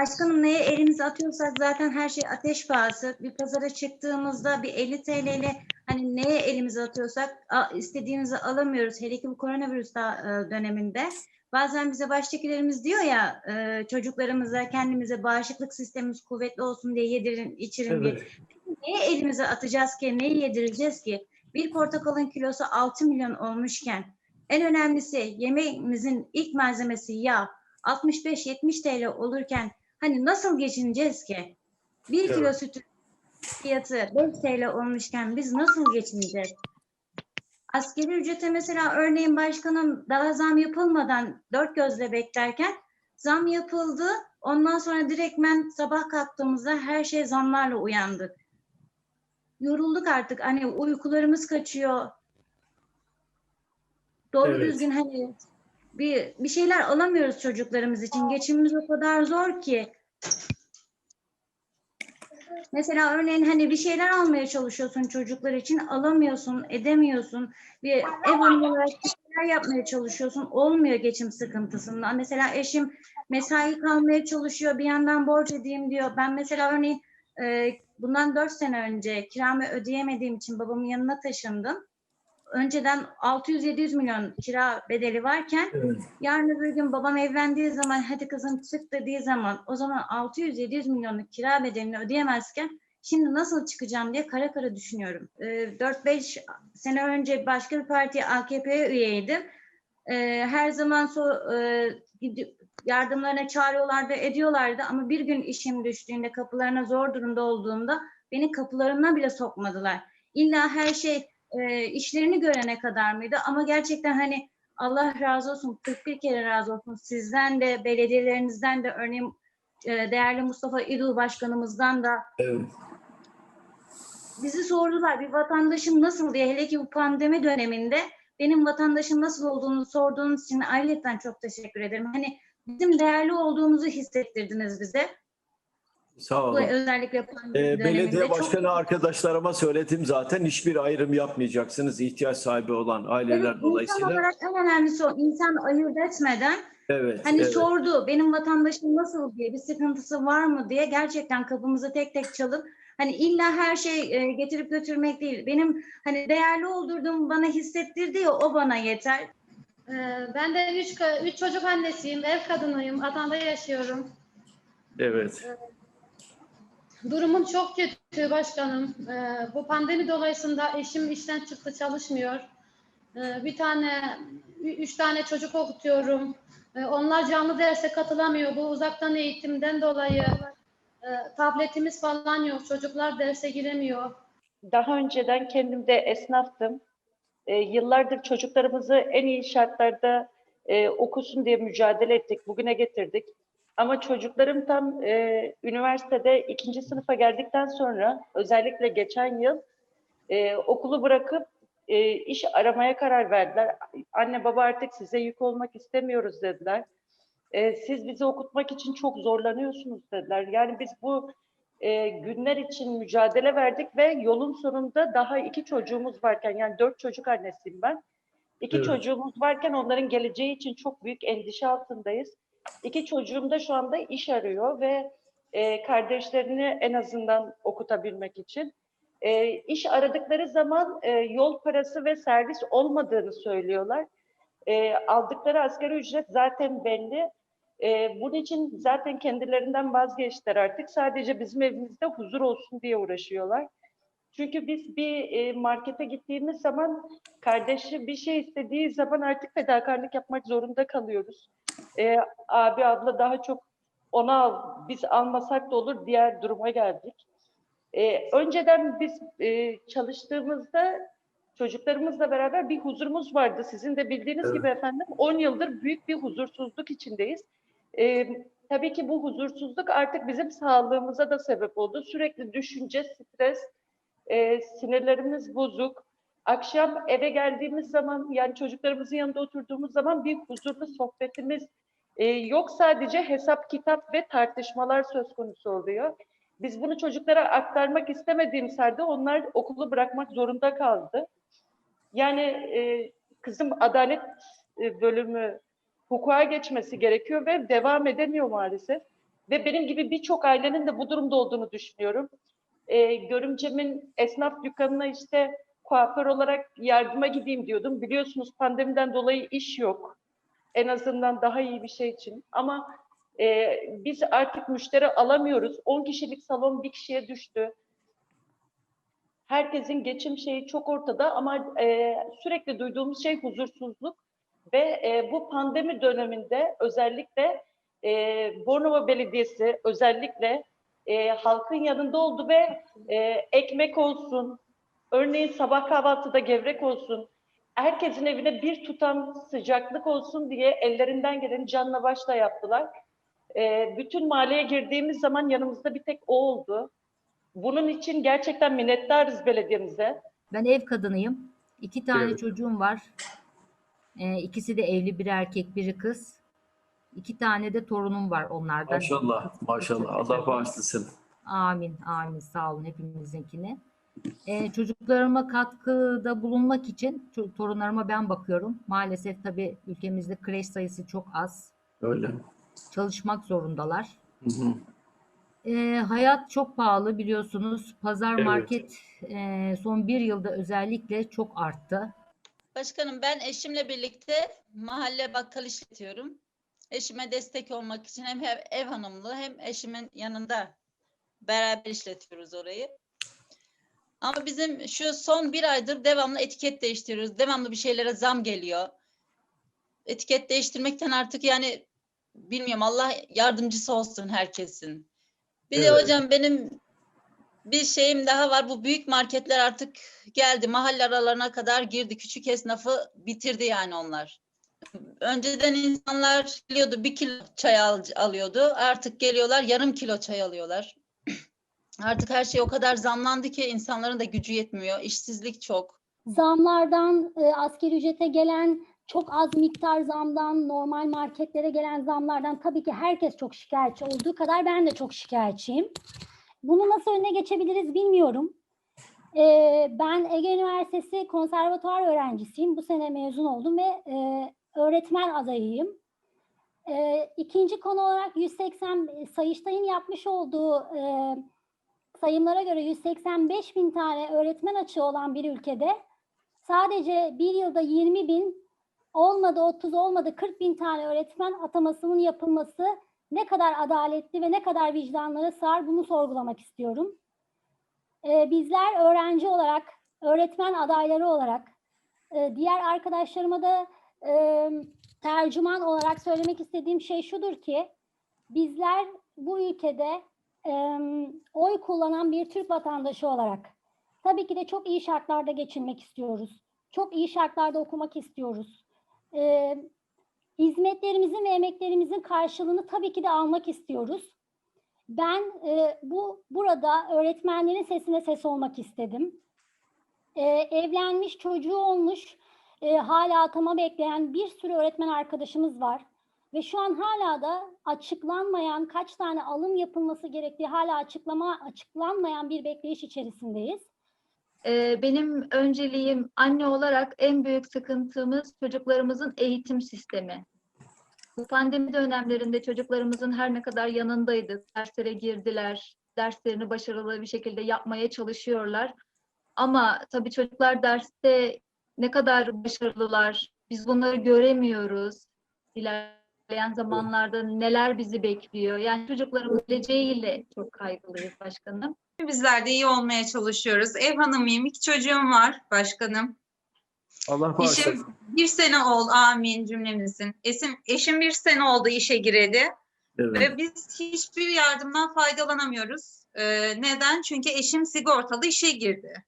Başkanım neye elimizi atıyorsak zaten her şey ateş pahası. Bir pazara çıktığımızda bir 50 TL ile hani neye elimizi atıyorsak istediğimizi alamıyoruz. Hele ki bu koronavirüs e, döneminde. Bazen bize baştakilerimiz diyor ya e, çocuklarımıza kendimize bağışıklık sistemimiz kuvvetli olsun diye yedirin içirin diye. Evet. Neye elimize atacağız ki, neyi yedireceğiz ki? Bir portakalın kilosu 6 milyon olmuşken en önemlisi yemeğimizin ilk malzemesi yağ 65-70 TL olurken hani nasıl geçineceğiz ki? Bir Evet. kilo sütün fiyatı 5 TL olmuşken biz nasıl geçineceğiz? Askeri ücrete mesela örneğin başkanım daha zam yapılmadan dört gözle beklerken zam yapıldı. Ondan sonra direktmen sabah kalktığımızda her şey zamlarla uyandık. Yorulduk artık. Hani uykularımız kaçıyor. Doğru Evet. düzgün hani bir bir şeyler alamıyoruz çocuklarımız için. Geçimimiz o kadar zor ki. Mesela örneğin hani bir şeyler almaya çalışıyorsun çocuklar için alamıyorsun, edemiyorsun. Bir ev hanımı olarak bir şeyler yapmaya çalışıyorsun. Olmuyor geçim sıkıntısından. Mesela eşim mesai kalmaya çalışıyor. Bir yandan borç edeyim diyor. Ben mesela örneğin e, bundan dört sene önce kiramı ödeyemediğim için babamın yanına taşındım. Önceden 600-700 milyon kira bedeli varken Evet. Yarın öbür gün babam evlendiği zaman hadi kızım çık dediği zaman o zaman 600-700 milyonluk kira bedelini ödeyemezken şimdi nasıl çıkacağım diye kara kara düşünüyorum. Ee, 4-5 sene önce başka bir partiye AKP'ye üyeydim. Ee, her zaman so, e, yardımlarına çağırıyorlardı, ediyorlardı ama bir gün işim düştüğünde kapılarına zor durumda olduğumda beni kapılarına bile sokmadılar. İlla her şey e, işlerini görene kadar mıydı? Ama gerçekten hani Allah razı olsun, 41 kere razı olsun sizden de, belediyelerinizden de, örneğin e, değerli Mustafa İdul Başkanımızdan da Evet. bizi sordular bir vatandaşım nasıl diye hele ki bu pandemi döneminde benim vatandaşım nasıl olduğunu sorduğunuz için ayrıca çok teşekkür ederim. Hani bizim değerli olduğumuzu hissettirdiniz bize. Sağ olun. özellikle pandemi Ee, belediye Çok- başkanı arkadaşlarıma söyledim zaten hiçbir ayrım yapmayacaksınız ihtiyaç sahibi olan aileler Evet, insan dolayısıyla. olarak en önemlisi o. İnsan ayırt etmeden Evet. Hani evet. sordu benim vatandaşım nasıl diye bir sıkıntısı var mı diye gerçekten kapımızı tek tek çalıp hani illa her şey e, getirip götürmek değil. Benim hani değerli olduğum bana hissettirdi ya o bana yeter. Ee, Ben de üç, üç çocuk annesiyim, ev kadınıyım, Adana'da yaşıyorum. Evet. Durumum çok kötü başkanım. Ee, Bu pandemi dolayısıyla eşim işten çıktı, çalışmıyor. Ee, Bir tane, üç tane çocuk okutuyorum. Ee, Onlar canlı derse katılamıyor. Bu uzaktan eğitimden dolayı e, tabletimiz falan yok. Çocuklar derse giremiyor. Daha önceden kendim de esnaftım. Ee, yıllardır çocuklarımızı en iyi şartlarda e, okusun diye mücadele ettik. Bugüne getirdik. Ama çocuklarım tam e, üniversitede ikinci sınıfa geldikten sonra özellikle geçen yıl e, okulu bırakıp e, iş aramaya karar verdiler. Anne baba artık size yük olmak istemiyoruz dediler. E, siz bizi okutmak için çok zorlanıyorsunuz dediler. Yani biz bu e, günler için mücadele verdik ve yolun sonunda daha iki çocuğumuz varken yani dört çocuk annesiyim ben. İki Evet. çocuğumuz varken onların geleceği için çok büyük endişe altındayız. İki çocuğum da şu anda iş arıyor ve e, kardeşlerini en azından okutabilmek için. E, iş aradıkları zaman e, yol parası ve servis olmadığını söylüyorlar. E, aldıkları asgari ücret zaten belli. E, bunun için zaten kendilerinden vazgeçtiler artık. Sadece bizim evimizde huzur olsun diye uğraşıyorlar. Çünkü biz bir e, markete gittiğimiz zaman kardeşi bir şey istediği zaman artık fedakarlık yapmak zorunda kalıyoruz. E, abi abla daha çok ona al, biz almasak da olur diğer duruma geldik. E, önceden biz e, çalıştığımızda çocuklarımızla beraber bir huzurumuz vardı. Sizin de bildiğiniz Evet. gibi efendim 10 yıldır büyük bir huzursuzluk içindeyiz. Ee, tabii ki bu huzursuzluk artık bizim sağlığımıza da sebep oldu. Sürekli düşünce, stres, e, sinirlerimiz bozuk. Akşam eve geldiğimiz zaman yani çocuklarımızın yanında oturduğumuz zaman bir huzurlu sohbetimiz e, yok sadece hesap kitap ve tartışmalar söz konusu oluyor. Biz bunu çocuklara aktarmak istemediğimiz halde onlar okulu bırakmak zorunda kaldı. Yani e, kızım adalet e, bölümü hukuka geçmesi gerekiyor ve devam edemiyor maalesef. Ve benim gibi birçok ailenin de bu durumda olduğunu düşünüyorum. Ee, görümcemin esnaf dükkanına işte kuaför olarak yardıma gideyim diyordum. Biliyorsunuz pandemiden dolayı iş yok. En azından daha iyi bir şey için. Ama e, biz artık müşteri alamıyoruz. 10 kişilik salon bir kişiye düştü. Herkesin geçim şeyi çok ortada ama e, sürekli duyduğumuz şey huzursuzluk ve e, bu pandemi döneminde özellikle e, Bornova Belediyesi özellikle e, halkın yanında oldu ve e, ekmek olsun, örneğin sabah kahvaltıda gevrek olsun, herkesin evine bir tutam sıcaklık olsun diye ellerinden geleni canla başla yaptılar. E, bütün mahalleye girdiğimiz zaman yanımızda bir tek o oldu. Bunun için gerçekten minnettarız belediyemize. Ben ev kadınıyım. İki tane Evet. çocuğum var. Ee, ikisi de evli, biri erkek, biri kız. İki tane de torunum var onlardan. Maşallah, maşallah. Allah bağışlasın. Amin, amin. Sağ olun hepimizinkine. Ee, çocuklarıma katkıda bulunmak için torunlarıma ben bakıyorum. Maalesef tabii ülkemizde kreş sayısı çok az. Öyle. Çalışmak zorundalar. Hı hı. Ee, hayat çok pahalı biliyorsunuz. Pazar Evet. market e, son bir yılda özellikle çok arttı. Başkanım ben eşimle birlikte mahalle bakkal işletiyorum. Eşime destek olmak için hem ev, ev hanımlığı hem eşimin yanında beraber işletiyoruz orayı. Ama bizim şu son bir aydır devamlı etiket değiştiriyoruz. Devamlı bir şeylere zam geliyor. Etiket değiştirmekten artık yani bilmiyorum Allah yardımcısı olsun herkesin. Bir de Evet. hocam benim bir şeyim daha var. Bu büyük marketler artık geldi. Mahalle aralarına kadar girdi. Küçük esnafı bitirdi yani onlar. Önceden insanlar geliyordu bir kilo çay al- alıyordu. Artık geliyorlar yarım kilo çay alıyorlar. Artık her şey o kadar zamlandı ki insanların da gücü yetmiyor. İşsizlik çok. zamlardan, e, asgari ücrete gelen çok az miktar zamdan, normal marketlere gelen zamlardan tabii ki herkes çok şikayetçi olduğu kadar ben de çok şikayetçiyim. Bunu nasıl önüne geçebiliriz bilmiyorum. E, ben Ege Üniversitesi konservatuar öğrencisiyim. Bu sene mezun oldum ve e, öğretmen adayıyım. E, ikinci konu olarak 180 Sayıştay'ın yapmış olduğu e, sayımlara göre 185 bin tane öğretmen açığı olan bir ülkede sadece bir yılda 20 bin olmadı 30 olmadı 40 bin tane öğretmen atamasının yapılması ne kadar adaletli ve ne kadar vicdanlara sığar bunu sorgulamak istiyorum. Ee, bizler öğrenci olarak, öğretmen adayları olarak, e, diğer arkadaşlarıma da e, tercüman olarak söylemek istediğim şey şudur ki, bizler bu ülkede e, oy kullanan bir Türk vatandaşı olarak tabii ki de çok iyi şartlarda geçinmek istiyoruz. Çok iyi şartlarda okumak istiyoruz. Ee, hizmetlerimizin ve emeklerimizin karşılığını tabii ki de almak istiyoruz. Ben e, bu burada öğretmenlerin sesine ses olmak istedim. Ee, evlenmiş, çocuğu olmuş, e, hala atama bekleyen bir sürü öğretmen arkadaşımız var. Ve şu an hala da açıklanmayan kaç tane alım yapılması gerektiği hala açıklama açıklanmayan bir bekleyiş içerisindeyiz. Ee, Benim önceliğim anne olarak en büyük sıkıntımız çocuklarımızın eğitim sistemi. Bu pandemi dönemlerinde çocuklarımızın her ne kadar yanındaydık, derslere girdiler, derslerini başarılı bir şekilde yapmaya çalışıyorlar. Ama tabii çocuklar derste ne kadar başarılılar, biz bunları göremiyoruz. İlerleyen zamanlarda neler bizi bekliyor. Yani çocuklarımız geleceğiyle çok kaygılıyız başkanım. Bizler de iyi olmaya çalışıyoruz. Ev hanımıyım, iki çocuğum var başkanım. Allah bağışlasın. Eşim bir sene oldu, amin cümlemizin. Eşim, eşim bir sene oldu işe gireli Evet. ve biz hiçbir yardımdan faydalanamıyoruz. Ee, neden? Çünkü eşim sigortalı işe girdi.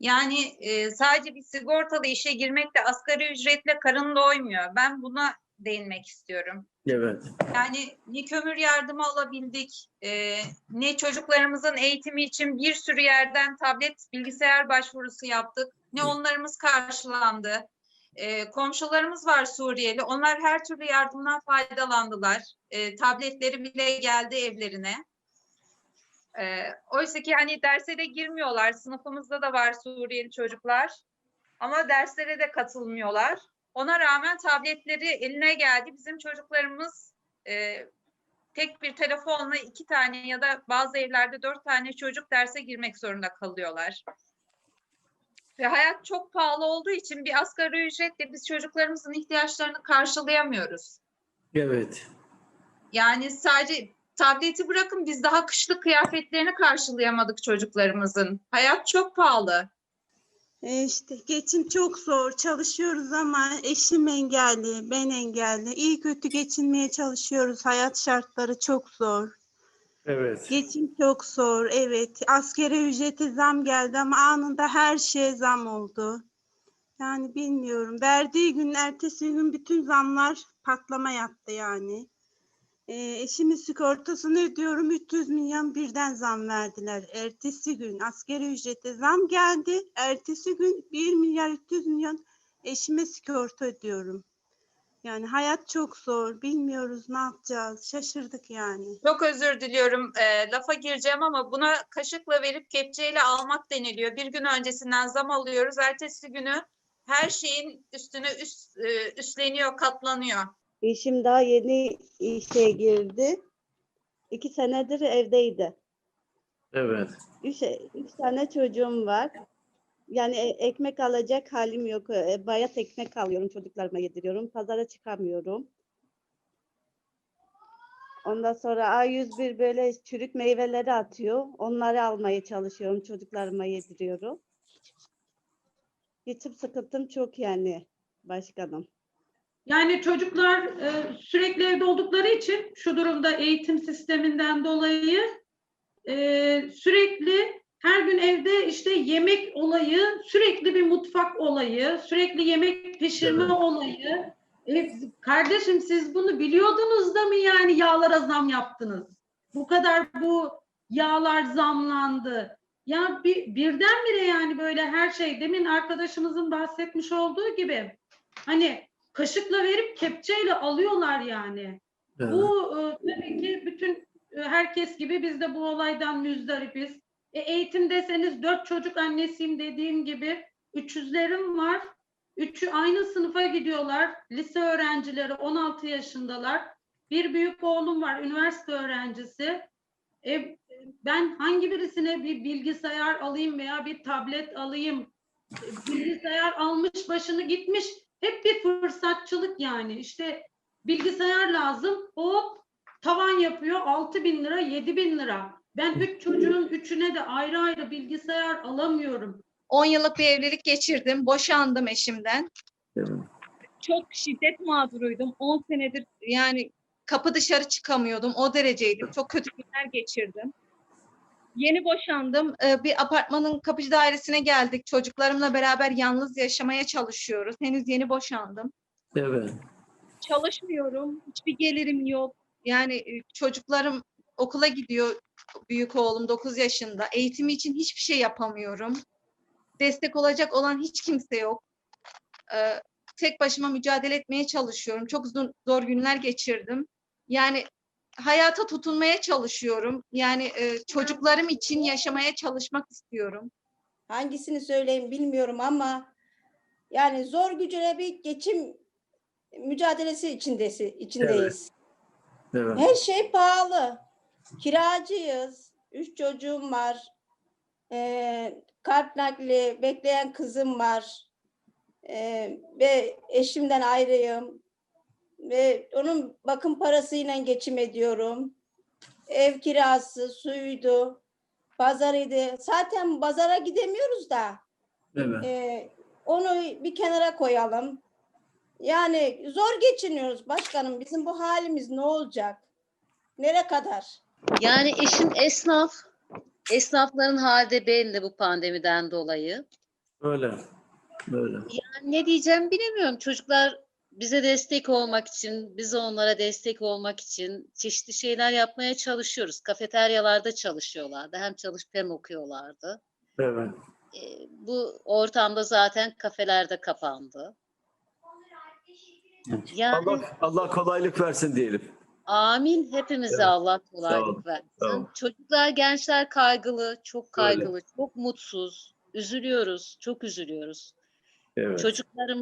Yani e, sadece bir sigortalı işe girmekle asgari ücretle karın doymuyor. Ben buna değinmek istiyorum. Evet. Yani ne kömür yardımı alabildik, e, ne çocuklarımızın eğitimi için bir sürü yerden tablet, bilgisayar başvurusu yaptık, ne onlarımız karşılandı. E, komşularımız var Suriyeli, onlar her türlü yardımdan faydalandılar. E, tabletleri bile geldi evlerine. E, oysa ki hani derse de girmiyorlar, sınıfımızda da var Suriyeli çocuklar. Ama derslere de katılmıyorlar. Ona rağmen tabletleri eline geldi. Bizim çocuklarımız e, tek bir telefonla iki tane ya da bazı evlerde dört tane çocuk derse girmek zorunda kalıyorlar. Ve hayat çok pahalı olduğu için bir asgari ücretle biz çocuklarımızın ihtiyaçlarını karşılayamıyoruz. Evet. Yani sadece tableti bırakın biz daha kışlık kıyafetlerini karşılayamadık çocuklarımızın. Hayat çok pahalı. E işte geçim çok zor. Çalışıyoruz ama eşim engelli, ben engelli. İyi kötü geçinmeye çalışıyoruz. Hayat şartları çok zor. Evet. Geçim çok zor. Evet. Askeri ücrete zam geldi ama anında her şeye zam oldu. Yani bilmiyorum. Verdiği gün ertesi gün bütün zamlar patlama yaptı yani. E, eşimin sigortasını ödüyorum. 300 milyon birden zam verdiler. Ertesi gün askeri ücrete zam geldi. Ertesi gün 1 milyar 300 milyon eşime sigorta ödüyorum. Yani hayat çok zor. Bilmiyoruz ne yapacağız. Şaşırdık yani. Çok özür diliyorum. e, lafa gireceğim ama buna kaşıkla verip kepçeyle almak deniliyor. Bir gün öncesinden zam alıyoruz. Ertesi günü her şeyin üstüne üst, e, üstleniyor, katlanıyor. Eşim daha yeni işe girdi. İki senedir evdeydi. Evet. Üç, üç tane çocuğum var. Yani e- ekmek alacak halim yok. E, Bayat ekmek alıyorum çocuklarıma yediriyorum. Pazara çıkamıyorum. Ondan sonra A101 böyle çürük meyveleri atıyor. Onları almaya çalışıyorum. Çocuklarıma yediriyorum. Geçim sıkıntım çok yani başkanım. Yani çocuklar e, sürekli evde oldukları için şu durumda eğitim sisteminden dolayı e, sürekli her gün evde işte yemek olayı, sürekli bir mutfak olayı, sürekli yemek pişirme Evet. olayı. E, kardeşim siz bunu biliyordunuz da mı yani yağlara zam yaptınız? Bu kadar bu yağlar zamlandı. Ya bir, birdenbire yani böyle her şey demin arkadaşımızın bahsetmiş olduğu gibi hani kaşıkla verip kepçeyle alıyorlar yani. evet. Bu e, tabii ki bütün e, herkes gibi biz de bu olaydan müzdaripiz. E, eğitim deseniz dört çocuk annesiyim dediğim gibi 300'lerim var. Üçü aynı sınıfa gidiyorlar. Lise öğrencileri 16 yaşındalar. Bir büyük oğlum var üniversite öğrencisi. E, ben hangi birisine bir bilgisayar alayım veya bir tablet alayım? Bilgisayar almış başını gitmiş. Hep bir fırsatçılık yani. İşte bilgisayar lazım. Hop tavan yapıyor 6 bin lira 7 bin lira. Ben üç çocuğun üçüne de ayrı ayrı bilgisayar alamıyorum. 10 yıllık bir evlilik geçirdim. Boşandım eşimden. Çok şiddet mağduruydum. 10 senedir yani kapı dışarı çıkamıyordum. O dereceydim. Çok kötü günler geçirdim. Yeni boşandım. Ee, Bir apartmanın kapıcı dairesine geldik. Çocuklarımla beraber yalnız yaşamaya çalışıyoruz. Henüz yeni boşandım. Evet. Çalışmıyorum. Hiçbir gelirim yok. Yani e, çocuklarım okula gidiyor. Büyük oğlum 9 yaşında. Eğitimi için hiçbir şey yapamıyorum. Destek olacak olan hiç kimse yok. Ee, tek başıma mücadele etmeye çalışıyorum. Çok zor, zor günler geçirdim. Yani hayata tutunmaya çalışıyorum. Yani e, çocuklarım için yaşamaya çalışmak istiyorum. Hangisini söyleyeyim bilmiyorum ama yani zor gücüne bir geçim mücadelesi içindesi, içindeyiz. Evet. Her şey pahalı. Kiracıyız. Üç çocuğum var. Ee, kalp nakli bekleyen kızım var. Ee, ve eşimden ayrıyım. Ve onun bakım parasıyla geçim ediyorum. Ev kirası, suydu, pazarıydı. Zaten pazara gidemiyoruz da. Evet. Ee, onu bir kenara koyalım. Yani zor geçiniyoruz başkanım. Bizim bu halimiz ne olacak? Nere kadar? Yani eşim esnaf. Esnafların hali belli bu pandemiden dolayı. Öyle. Böyle. Yani ne diyeceğim bilemiyorum. Çocuklar bize destek olmak için, biz onlara destek olmak için çeşitli şeyler yapmaya çalışıyoruz. Kafeteryalarda çalışıyorlardı. Hem çalışıp hem okuyorlardı. Evet. Ee, bu ortamda zaten kafeler de kapandı. Yani Allah, Allah kolaylık versin diyelim. amin hepimize Evet. Allah kolaylık versin. Çocuklar, gençler kaygılı, çok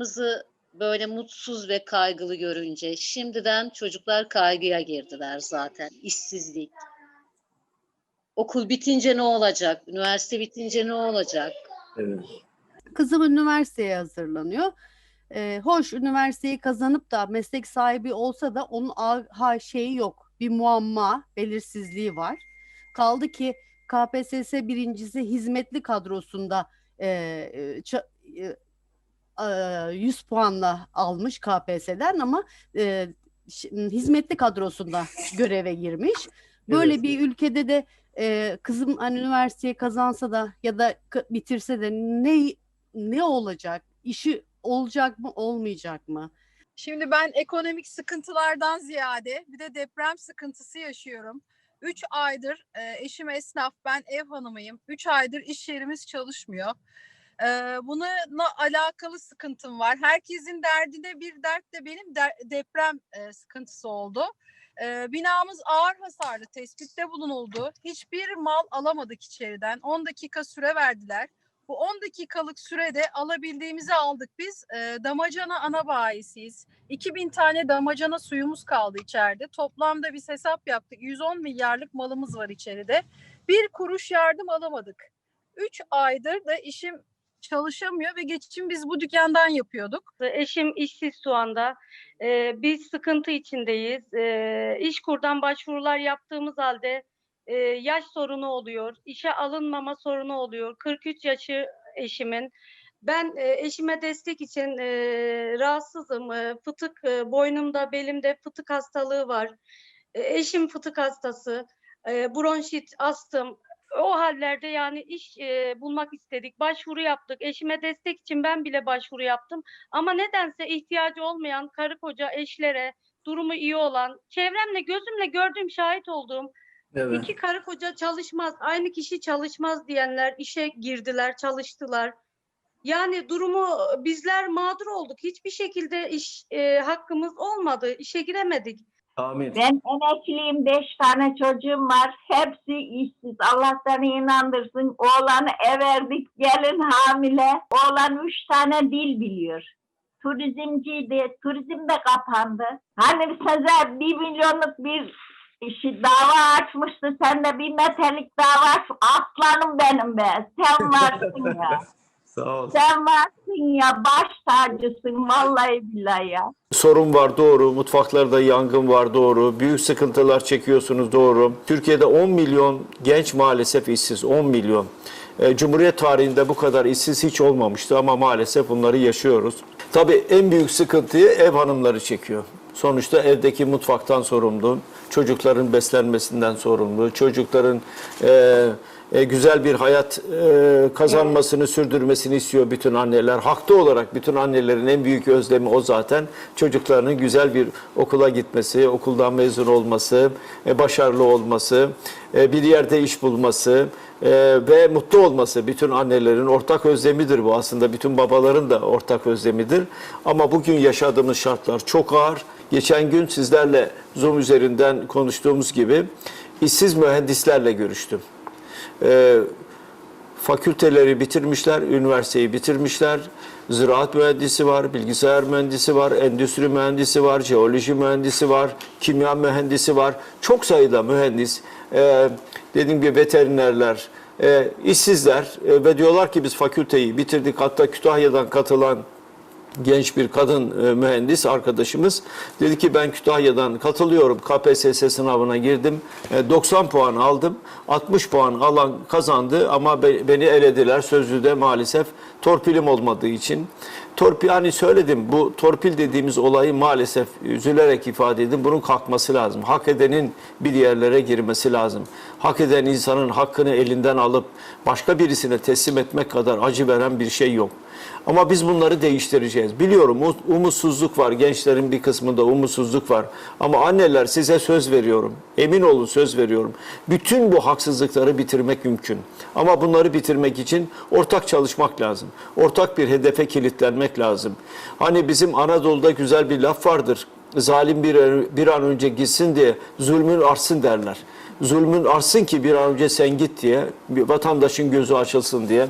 Öyle. Böyle mutsuz ve kaygılı görünce şimdiden çocuklar kaygıya girdiler zaten. İşsizlik. Okul bitince ne olacak? Üniversite bitince ne olacak? Evet. Kızım üniversiteye hazırlanıyor. Ee, hoş üniversiteyi kazanıp da meslek sahibi olsa da onun ha şeyi yok. Bir muamma, belirsizliği var. Kaldı ki KPSS birincisi hizmetli kadrosunda e, e, ça- e, e, 100 puanla almış KPSS'den ama e, hizmetli kadrosunda göreve girmiş. Böyle Evet. bir ülkede de e, kızım hani üniversiteyi kazansa da ya da bitirse de ne ne olacak? İşi olacak mı, olmayacak mı? Şimdi ben ekonomik sıkıntılardan ziyade bir de deprem sıkıntısı yaşıyorum. Üç aydır e, eşim esnaf, ben ev hanımıyım. Üç aydır iş yerimiz çalışmıyor. E, bununla alakalı sıkıntım var. Herkesin derdine bir dert de benim der- deprem e, sıkıntısı oldu. E, binamız ağır hasarlı tespitte bulunuldu. Hiçbir mal alamadık içeriden. 10 dakika süre verdiler. Bu 10 dakikalık sürede alabildiğimizi aldık biz. E, damacana ana bayisiyiz. 2000 tane damacana suyumuz kaldı içeride. Toplamda biz hesap yaptık. 110 milyarlık malımız var içeride. Bir kuruş yardım alamadık. 3 aydır da işim çalışamıyor ve geçim biz bu dükkandan yapıyorduk. Eşim işsiz şu anda. Ee, biz sıkıntı içindeyiz. Ee, İşkur'dan başvurular yaptığımız halde e, yaş sorunu oluyor. işe alınmama sorunu oluyor. 43 yaşı eşimin. Ben e, eşime destek için e, rahatsızım. E, fıtık e, boynumda, belimde fıtık hastalığı var. E, eşim fıtık hastası. E, bronşit, astım. O hallerde yani iş e, bulmak istedik. Başvuru yaptık. Eşime destek için ben bile başvuru yaptım. Ama nedense ihtiyacı olmayan karı koca eşlere, durumu iyi olan, çevremle gözümle gördüğüm, şahit olduğum Evet. iki karı koca çalışmaz, aynı kişi çalışmaz diyenler işe girdiler, çalıştılar. Yani durumu bizler mağdur olduk. Hiçbir şekilde iş e, hakkımız olmadı. İşe giremedik. Amin. Ben emekliyim, beş tane çocuğum var. Hepsi işsiz. Allah seni inandırsın. Oğlanı ev verdik, gelin hamile. Oğlan üç tane dil biliyor. Turizmciydi, turizm de kapandı. Hani size bir milyonluk bir işi dava açmıştı. Sen de bir metelik dava aç. Aslanım benim be. Sen varsın ya. Sağ ol. Sen varsın ya. Baş tacısın. Vallahi billahi ya. Sorun var doğru. Mutfaklarda yangın var doğru. Büyük sıkıntılar çekiyorsunuz doğru. Türkiye'de 10 milyon genç maalesef işsiz. 10 milyon. E, Cumhuriyet tarihinde bu kadar işsiz hiç olmamıştı ama maalesef bunları yaşıyoruz. Tabii en büyük sıkıntıyı ev hanımları çekiyor. Sonuçta evdeki mutfaktan sorumlu, çocukların beslenmesinden sorumlu, çocukların e, e, güzel bir hayat e, kazanmasını, sürdürmesini istiyor bütün anneler. Haklı olarak bütün annelerin en büyük özlemi o zaten. Çocuklarının güzel bir okula gitmesi, okuldan mezun olması, e, başarılı olması, bir yerde iş bulması ve mutlu olması bütün annelerin ortak özlemidir bu. Aslında bütün babaların da ortak özlemidir. Ama bugün yaşadığımız şartlar çok ağır. Geçen gün sizlerle Zoom üzerinden konuştuğumuz gibi işsiz mühendislerle görüştüm. Ee, fakülteleri bitirmişler, üniversiteyi bitirmişler. Ziraat mühendisi var, bilgisayar mühendisi var, endüstri mühendisi var, jeoloji mühendisi var, kimya mühendisi var. Çok sayıda mühendis, e, dediğim gibi veterinerler, e, işsizler e, ve diyorlar ki biz fakülteyi bitirdik. Hatta Kütahya'dan katılan genç bir kadın e, mühendis arkadaşımız dedi ki ben Kütahya'dan katılıyorum. KPSS sınavına girdim. E, 90 puan aldım. 60 puan alan kazandı ama be- beni elediler sözlüde maalesef torpilim olmadığı için. Torpil hani söyledim bu torpil dediğimiz olayı maalesef üzülerek ifade edin. Bunun kalkması lazım. Hak edenin bir yerlere girmesi lazım. Hak eden insanın hakkını elinden alıp başka birisine teslim etmek kadar acı veren bir şey yok ama biz bunları değiştireceğiz. Biliyorum um- umutsuzluk var. Gençlerin bir kısmında umutsuzluk var. Ama anneler size söz veriyorum. Emin olun söz veriyorum. Bütün bu haksızlıkları bitirmek mümkün. Ama bunları bitirmek için ortak çalışmak lazım. Ortak bir hedefe kilitlenmek lazım. Hani bizim Anadolu'da güzel bir laf vardır. Zalim bir, bir an önce gitsin diye zulmün artsın derler. Zulmün artsın ki bir an önce sen git diye, bir vatandaşın gözü açılsın diye.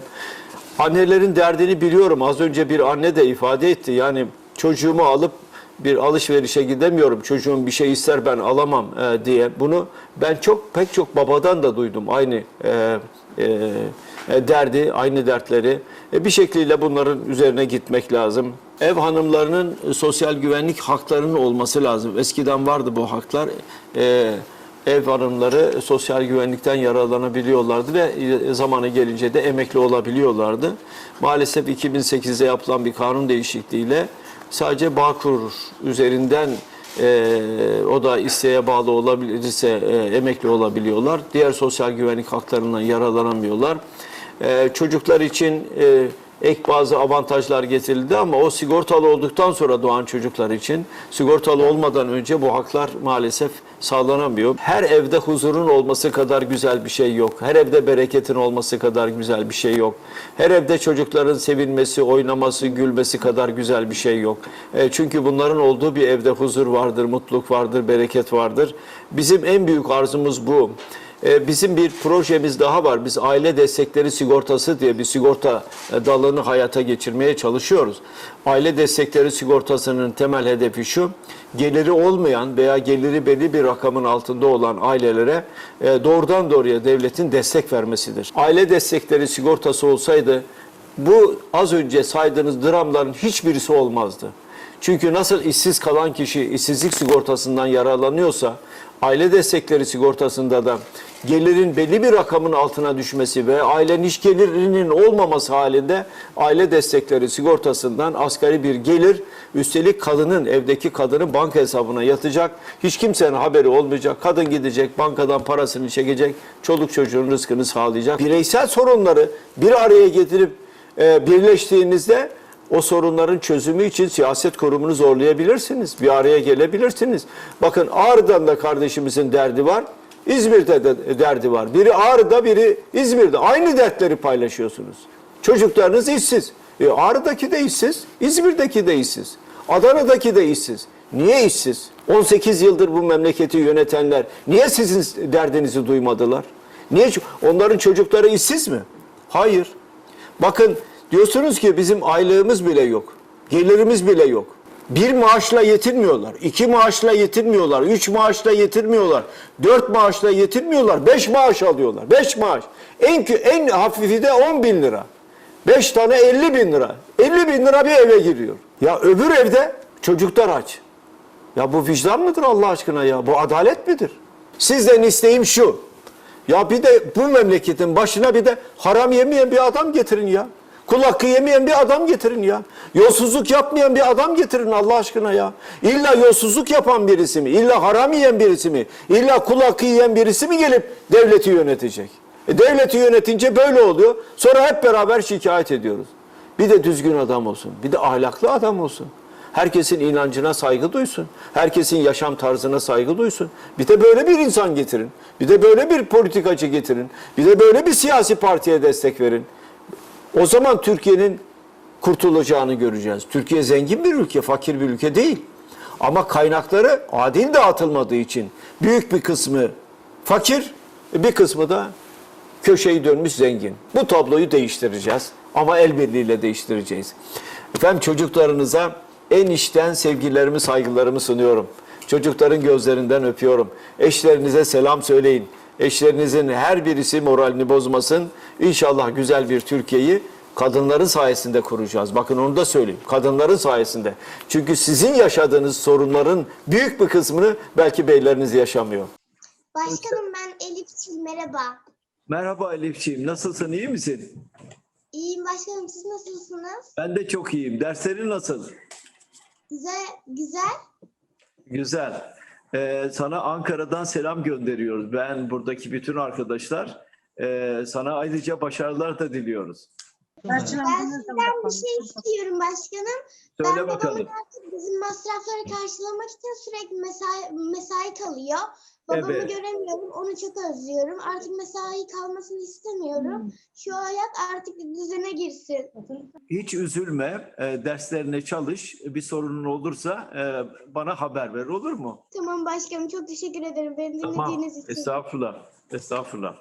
Annelerin derdini biliyorum. Az önce bir anne de ifade etti. Yani çocuğumu alıp bir alışverişe gidemiyorum. Çocuğum bir şey ister ben alamam e, diye. Bunu ben çok pek çok babadan da duydum aynı e, e, e, derdi, aynı dertleri. E, bir şekliyle bunların üzerine gitmek lazım. Ev hanımlarının sosyal güvenlik haklarının olması lazım. Eskiden vardı bu haklar. E, ev hanımları sosyal güvenlikten yararlanabiliyorlardı ve e, zamanı gelince de emekli olabiliyorlardı. Maalesef 2008'de yapılan bir kanun değişikliğiyle sadece Bağkur üzerinden e, o da isteğe bağlı olabilirse e, emekli olabiliyorlar. Diğer sosyal güvenlik haklarından yararlanamıyorlar. E, çocuklar için e, ek bazı avantajlar getirildi ama o sigortalı olduktan sonra doğan çocuklar için sigortalı olmadan önce bu haklar maalesef sağlanamıyor. Her evde huzurun olması kadar güzel bir şey yok. Her evde bereketin olması kadar güzel bir şey yok. Her evde çocukların sevinmesi, oynaması, gülmesi kadar güzel bir şey yok. E, çünkü bunların olduğu bir evde huzur vardır, mutluluk vardır, bereket vardır. Bizim en büyük arzumuz bu. E, Bizim bir projemiz daha var. Biz aile destekleri sigortası diye bir sigorta e, dalını hayata geçirmeye çalışıyoruz. Aile destekleri sigortasının temel hedefi şu. Geliri olmayan veya geliri belli bir rakamın altında olan ailelere e, doğrudan doğruya devletin destek vermesidir. Aile destekleri sigortası olsaydı bu az önce saydığınız dramların hiçbirisi olmazdı. Çünkü nasıl işsiz kalan kişi işsizlik sigortasından yararlanıyorsa aile destekleri sigortasında da gelirin belli bir rakamın altına düşmesi ve ailenin iş gelirinin olmaması halinde aile destekleri sigortasından asgari bir gelir üstelik kadının evdeki kadının banka hesabına yatacak. Hiç kimsenin haberi olmayacak. Kadın gidecek bankadan parasını çekecek. Çoluk çocuğun rızkını sağlayacak. Bireysel sorunları bir araya getirip e, birleştiğinizde o sorunların çözümü için siyaset kurumunu zorlayabilirsiniz. Bir araya gelebilirsiniz. Bakın Ağrı'dan da kardeşimizin derdi var. İzmir'de de derdi var. Biri Ağrı'da, biri İzmir'de. Aynı dertleri paylaşıyorsunuz. Çocuklarınız işsiz. E, Ağrı'daki de işsiz, İzmir'deki de işsiz. Adana'daki de işsiz. Niye işsiz? 18 yıldır bu memleketi yönetenler niye sizin derdinizi duymadılar? Niye? Onların çocukları işsiz mi? Hayır. Bakın diyorsunuz ki bizim aylığımız bile yok. Gelirimiz bile yok. Bir maaşla yetinmiyorlar. iki maaşla yetinmiyorlar. Üç maaşla yetinmiyorlar. Dört maaşla yetinmiyorlar. Beş maaş alıyorlar. Beş maaş. En, en hafifi de 10 bin lira. Beş tane 50 bin lira. 50 bin lira bir eve giriyor. Ya öbür evde çocuklar aç. Ya bu vicdan mıdır Allah aşkına ya? Bu adalet midir? Sizden isteğim şu. Ya bir de bu memleketin başına bir de haram yemeyen bir adam getirin ya. Kul hakkı yemeyen bir adam getirin ya. Yolsuzluk yapmayan bir adam getirin Allah aşkına ya. İlla yolsuzluk yapan birisi mi? İlla haram yiyen birisi mi? İlla kul hakkı yiyen birisi mi gelip devleti yönetecek? E devleti yönetince böyle oluyor. Sonra hep beraber şikayet ediyoruz. Bir de düzgün adam olsun. Bir de ahlaklı adam olsun. Herkesin inancına saygı duysun. Herkesin yaşam tarzına saygı duysun. Bir de böyle bir insan getirin. Bir de böyle bir politikacı getirin. Bir de böyle bir siyasi partiye destek verin. O zaman Türkiye'nin kurtulacağını göreceğiz. Türkiye zengin bir ülke, fakir bir ülke değil. Ama kaynakları adil dağıtılmadığı için büyük bir kısmı fakir, bir kısmı da köşeyi dönmüş zengin. Bu tabloyu değiştireceğiz ama el birliğiyle değiştireceğiz. Efendim çocuklarınıza en içten sevgilerimi, saygılarımı sunuyorum. Çocukların gözlerinden öpüyorum. Eşlerinize selam söyleyin. Eşlerinizin her birisi moralini bozmasın. İnşallah güzel bir Türkiye'yi kadınların sayesinde kuracağız. Bakın onu da söyleyeyim. Kadınların sayesinde. Çünkü sizin yaşadığınız sorunların büyük bir kısmını belki beyleriniz yaşamıyor. Başkanım ben Elifçiyim merhaba. Merhaba Elifciğim. Nasılsın? iyi misin? İyiyim başkanım siz nasılsınız? Ben de çok iyiyim. Derslerin nasıl? Güzel, güzel. Güzel. Ee, sana Ankara'dan selam gönderiyoruz. Ben buradaki bütün arkadaşlar. Ee, sana ayrıca başarılar da diliyoruz. Ben sizden bir şey istiyorum başkanım. Söyle ben bakalım. babamın artık bizim masrafları karşılamak için sürekli mesai, mesai kalıyor. Babamı Evet. göremiyorum, onu çok özlüyorum. Artık mesai kalmasını istemiyorum. Şu hayat artık düzene girsin. Hiç üzülme. Ee, derslerine çalış. Bir sorunun olursa e, bana haber ver olur mu? Tamam başkanım çok teşekkür ederim beni Tamam. dinlediğiniz için. Estağfurullah. Estağfurullah.